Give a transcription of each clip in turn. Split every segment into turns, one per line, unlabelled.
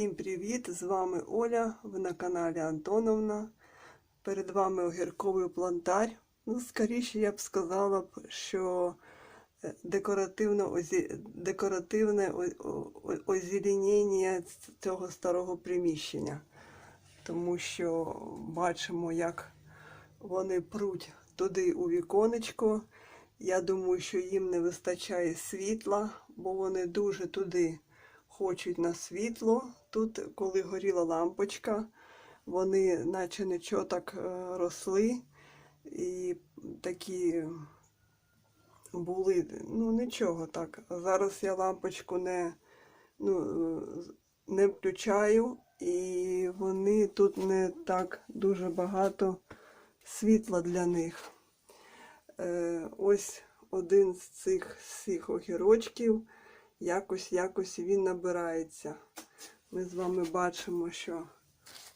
Всім привіт! З вами Оля, ви на каналі Антоновна. Перед вами огірковий плантар. Ну, скоріше я б сказала що е, декоративне, озі... декоративне о- о- о- озеленіння ц- цього старого приміщення. Тому що бачимо, як вони пруть туди у віконечко. Я думаю, що їм не вистачає світла, бо вони дуже туди хочуть на світло. Тут, коли горіла лампочка, вони наче нічого так е, росли і такі були, ну нічого так. Зараз я лампочку не, ну, не включаю, і вони тут не так дуже багато світла для них. Е, ось один з цих всіх огірочків якось якось він набирається. Ми з вами бачимо, що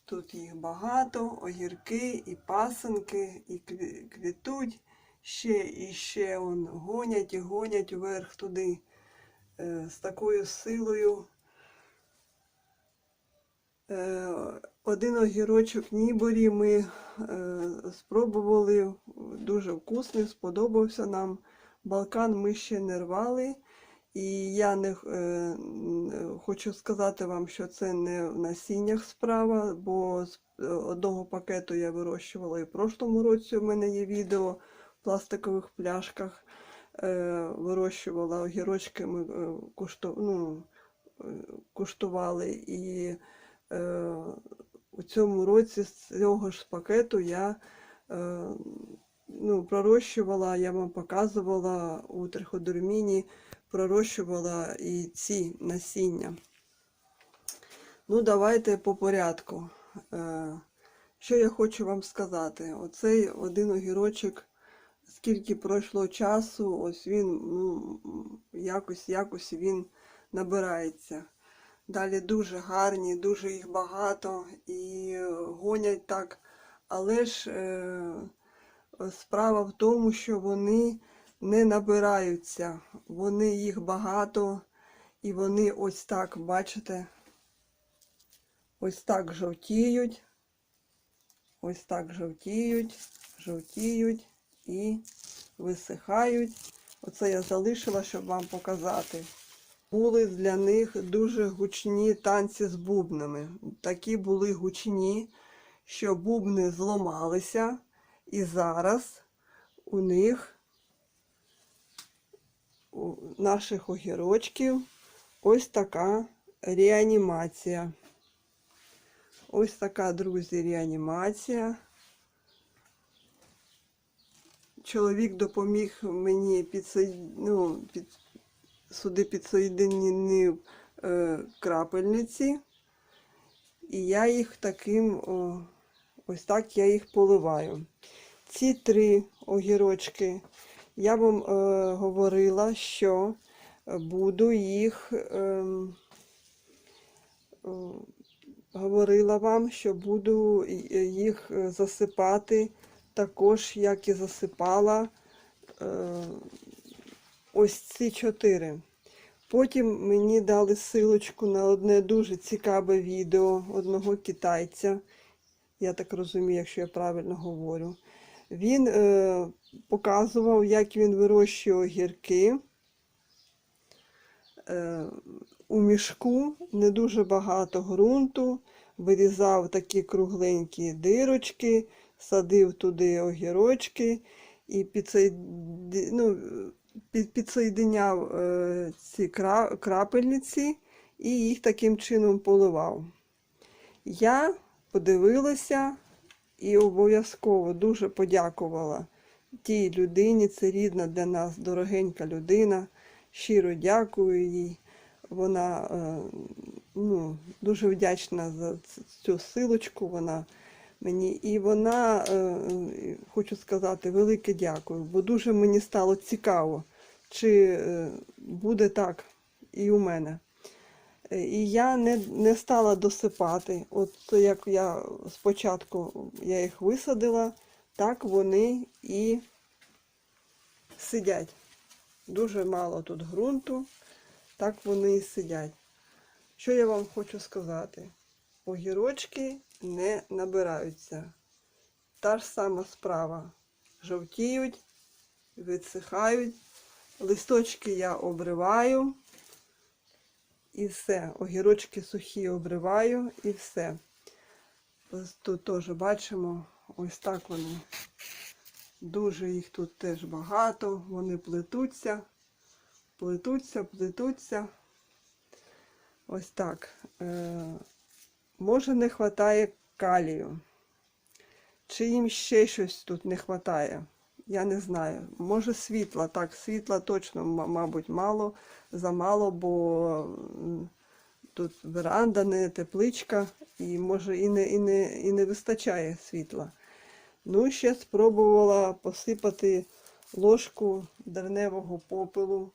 тут їх багато, огірки і пасенки, і квітуть ще і ще он гонять і гонять вверх туди е, з такою силою. Е, один огірочок Ніборі ми е, спробували, дуже вкусний, сподобався нам. Балкан ми ще не рвали. І я не е, хочу сказати вам, що це не в насіннях справа, бо з е, одного пакету я вирощувала і в прошлому році. У мене є відео в пластикових пляшках. Е, вирощувала огірочки, ми е, кушту, ну, е, куштували. І е, у цьому році з цього ж пакету я е, ну, пророщувала, я вам показувала у триходерміні, пророщувала і ці насіння. Ну, давайте по порядку. Е, Що я хочу вам сказати? Оцей один огірочок, скільки пройшло часу, ось він ну, якось, якось він набирається. Далі дуже гарні, дуже їх багато і гонять так. Але ж е, справа в тому, що вони не набираються. Вони їх багато, і вони ось так, бачите, ось так жовтіють, ось так жовтіють, жовтіють і висихають. Оце я залишила, щоб вам показати. Були для них дуже гучні танці з бубнами. Такі були гучні, що бубни зламалися, і зараз у них, у наших огірочків, ось така реанімація. Ось така, друзі, реанімація. Чоловік допоміг мені підсоєд... ну, під... сюди підсоєдинив е, крапельниці. І я їх таким, о, ось так я їх поливаю. Ці три огірочки я вам е, говорила, що буду їх, ем, е, говорила вам, що буду їх е, засипати також, як і засипала е, ось ці чотири. Потім мені дали силочку на одне дуже цікаве відео одного китайця. Я так розумію, якщо я правильно говорю. Він е, показував, як він вирощує огірки е, у мішку, не дуже багато ґрунту, вирізав такі кругленькі дирочки, садив туди огірочки і ну, під, підсоєдиняв е, ці кра, крапельниці і їх таким чином поливав. Я подивилася і обов'язково дуже подякувала тій людині. Це рідна для нас дорогенька людина. Щиро дякую їй. Вона е, ну, дуже вдячна за цю силочку. Вона мені. І вона, е, е, хочу сказати, велике дякую, бо дуже мені стало цікаво, чи буде так і у мене. І я не, не стала досипати. От як я спочатку я їх висадила, так вони і сидять. Дуже мало тут ґрунту, так вони і сидять. Що я вам хочу сказати? Огірочки не набираються. Та ж сама справа. Жовтіють, відсихають. Листочки я обриваю. І все. Огірочки сухі обриваю і все. Тут теж бачимо, ось так вони. Дуже їх тут теж багато. Вони плетуться, плетуться, плетуться. Ось так. Е, може не вистачає калію. Чи їм ще щось тут не вистачає? Я не знаю. Може світла. Так, світла точно, мабуть, мало, замало, бо тут веранда, не тепличка, і може і не, і не, і не вистачає світла. Ну, ще спробувала посипати ложку дерневого попелу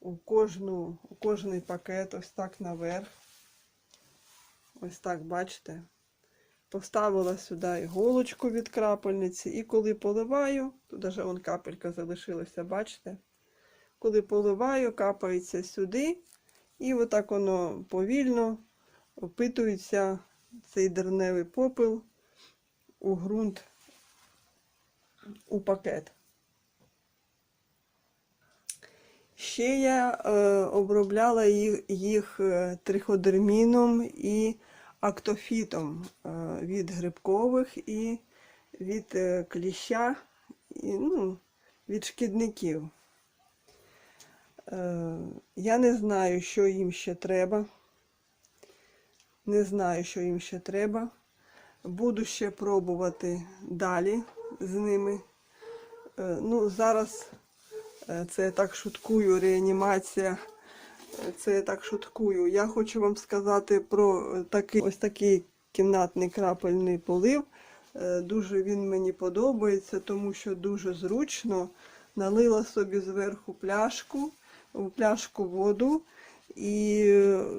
у, кожну, у кожний пакет, ось так наверх. Ось так, бачите. Поставила сюди іголочку від крапельниці, і коли поливаю, тут вон капелька залишилася, бачите? Коли поливаю, капається сюди, і отак воно повільно опитується цей дерневий попел у ґрунт, у пакет. Ще я е, обробляла їх, їх е, триходерміном і актофітом е, від грибкових і від е, кліща, і, ну, від шкідників. Е, я не знаю, що їм ще треба. Не знаю, що їм ще треба. Буду ще пробувати далі з ними. Е, ну, зараз е, це я так шуткую, реанімація. Це я так шуткую. Я хочу вам сказати про такий ось такий кімнатний крапельний полив. Дуже він мені подобається, тому що дуже зручно. Налила собі зверху пляшку, в пляшку воду і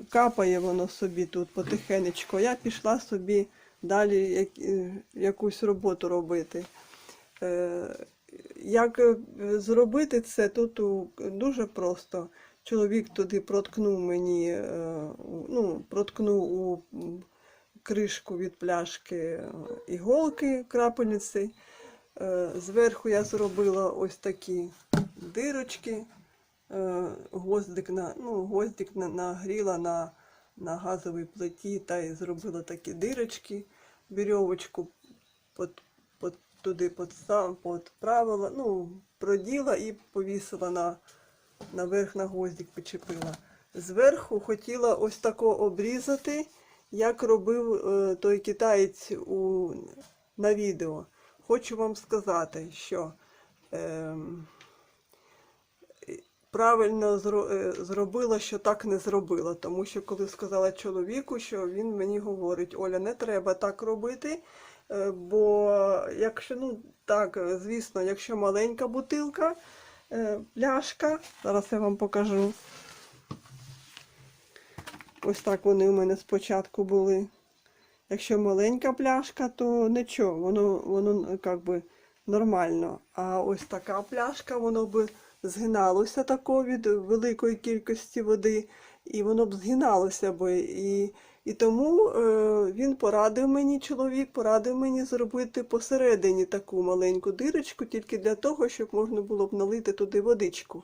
капає воно собі тут потихенечку. Я пішла собі далі е, якусь роботу робити. Е, Як е, зробити це тут дуже просто. Чоловік туди проткнув мені, ну, проткнув у кришку від пляшки іголки крапельниці. Зверху я зробила ось такі дирочки. Е, Гвоздик на, ну, гвоздик на, нагріла на, на газовій плиті та й зробила такі дирочки. Вірьовочку под, под, туди подправила, ну, проділа і повісила на, наверх на гвоздик почепила. Зверху хотіла ось тако обрізати, як робив е, той китаєць у, на відео. Хочу вам сказати, що ем, правильно е, зробила, що так не зробила. Тому що коли сказала чоловіку, що він мені говорить, Оля, не треба так робити. е, Бо якщо, ну так, е, звісно, якщо маленька бутилка, пляшка, зараз я вам покажу. Ось так вони у мене спочатку були. Якщо маленька пляшка, то нічого, воно, воно як би нормально. А ось така пляшка, воно би згиналося тако від великої кількості води, і воно б згиналося би. І, і тому е, він порадив мені, чоловік порадив мені зробити посередині таку маленьку дирочку, тільки для того, щоб можна було б налити туди водичку.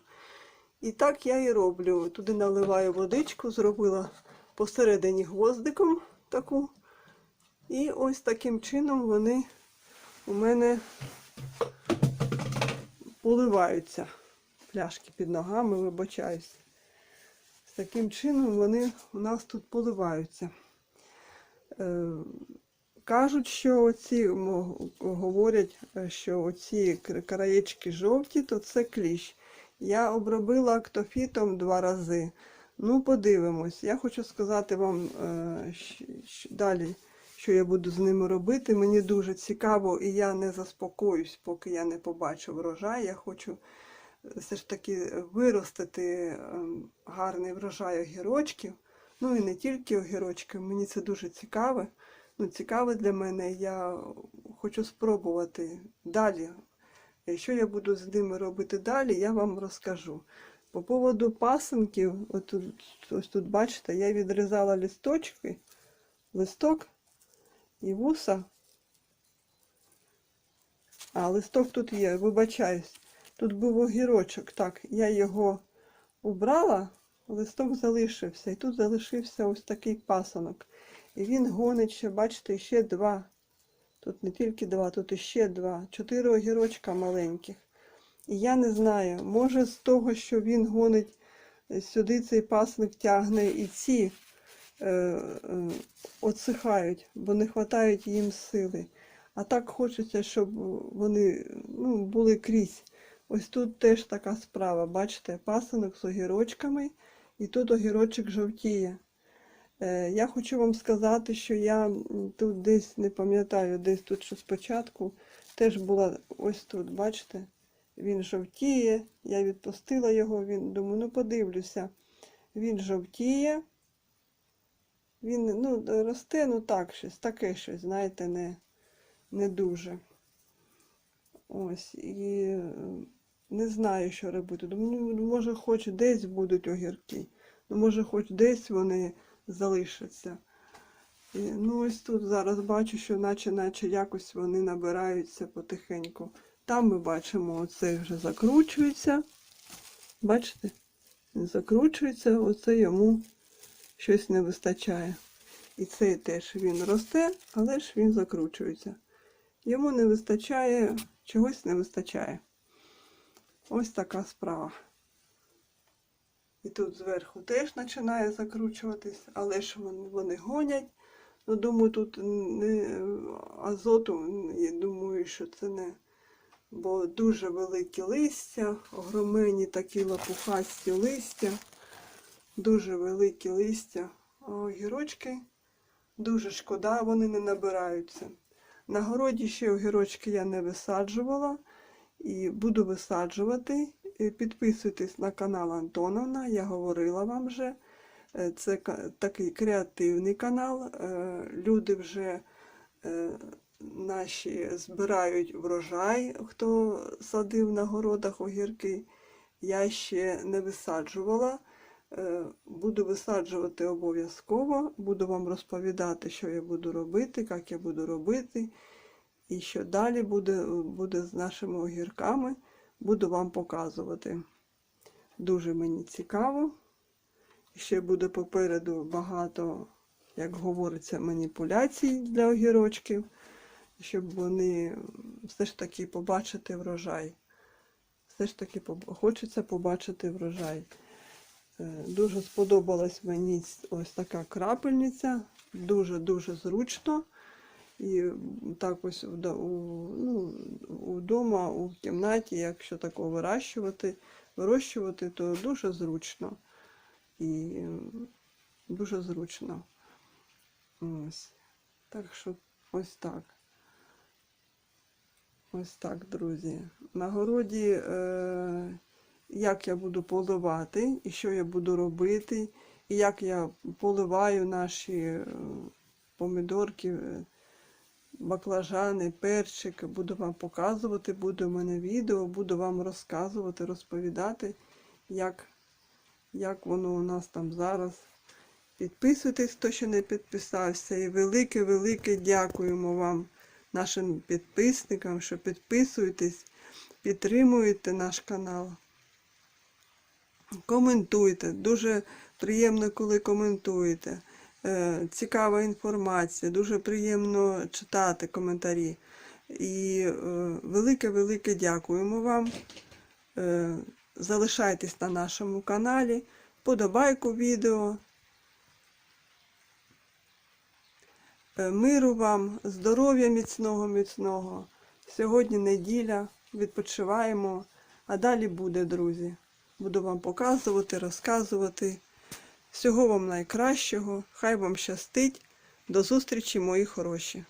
І так я і роблю. Туди наливаю водичку, зробила посередині гвоздиком таку. І ось таким чином вони у мене поливаються. Пляшки під ногами, вибачаюсь. З таким чином вони у нас тут поливаються. Е, кажуть, що оці говорять, що оці краєчки жовті, то це кліщ. Я обробила актофітом два рази. Ну, подивимось. Я хочу сказати вам е, далі, що я буду з ними робити. Мені дуже цікаво, і я не заспокоюсь, поки я не побачу врожай. Я хочу все ж таки виростити ем, гарний врожай огірочків. Ну і не тільки огірочків, мені це дуже цікаве. Ну, цікаве для мене. Я хочу спробувати далі. Що я буду з ними робити далі, я вам розкажу. По поводу пасенків, от ось тут бачите, я відрізала листочки, листок і вуса. А, листок тут є, вибачаюсь. Тут був огірочок. Так, я його убрала, листок залишився. І тут залишився ось такий пасанок. І він гонить ще, бачите, ще два. Тут не тільки два, тут іще два. Чотири огірочка маленьких. І я не знаю, може з того, що він гонить е, сюди цей пасник тягне і ці е, е, отсихають, бо не вистачають їм сили. А так хочеться, щоб вони ну, були крізь. Ось тут теж така справа. Бачите, пасинок з огірочками, і тут огірочок жовтіє. Е, я хочу вам сказати, що я тут десь не пам'ятаю, десь тут що спочатку теж була ось тут, бачите, він жовтіє. Я відпустила його, він думаю, ну подивлюся. Він жовтіє. Він ну, росте, ну так, щось, таке щось, знаєте, не, не дуже. Ось, і не знаю, що робити. Думаю, ну, може, хоч десь будуть огірки. Ну, може, хоч десь вони залишаться. І, ну, ось тут зараз бачу, що наче, наче якось вони набираються потихеньку. Там ми бачимо, оцей вже закручується. Бачите? Закручується, оце йому щось не вистачає. І цей теж він росте, але ж він закручується. Йому не вистачає, чогось не вистачає. Ось така справа. І тут зверху теж починає закручуватись, але ж вони, вони гонять. Ну, думаю, тут не азоту, я думаю, що це не. Бо дуже великі листя, огромені такі лопухасті листя, дуже великі листя. А огірочки дуже шкода, вони не набираються. На городі ще огірочки я не висаджувала і буду висаджувати. Е, Підписуйтесь на канал Антоновна, я говорила вам вже. Е, Це такий креативний канал. Е, Люди вже наші збирають врожай, хто садив на городах огірки. Я ще не висаджувала. Буду висаджувати обов'язково. Буду вам розповідати, що я буду робити, як я буду робити. І що далі буде, буде з нашими огірками, буду вам показувати. Дуже мені цікаво. Ще буде попереду багато, як говориться, маніпуляцій для огірочків, щоб вони все ж таки побачити врожай. Все ж таки хочеться побачити врожай. Е, Дуже сподобалась мені ось така крапельниця. Дуже-дуже зручно. І так ось ну, удома, у кімнаті, якщо тако вирощувати, вирощувати, то дуже зручно. І дуже зручно. Ось. Так що ось так. Ось так, друзі. На городі, е, як я буду поливати, і що я буду робити, і як я поливаю наші е, помідорки, е, баклажани, перчик, буду вам показувати, буде в мене відео, буду вам розказувати, розповідати, як, як воно у нас там зараз. Підписуйтесь, хто ще не підписався. І велике-велике дякуємо вам, нашим підписникам, що підписуєтесь, підтримуєте наш канал. Коментуйте. Дуже приємно, коли коментуєте. Е, Цікава інформація, дуже приємно читати коментарі. І велике-велике дякуємо вам. Е, Залишайтесь на нашому каналі, подобайку відео. Е, Миру вам, здоров'я міцного, міцного. Сьогодні неділя, відпочиваємо, а далі буде, друзі. Буду вам показувати, розказувати. Всього вам найкращого. Хай вам щастить. До зустрічі, мої хороші.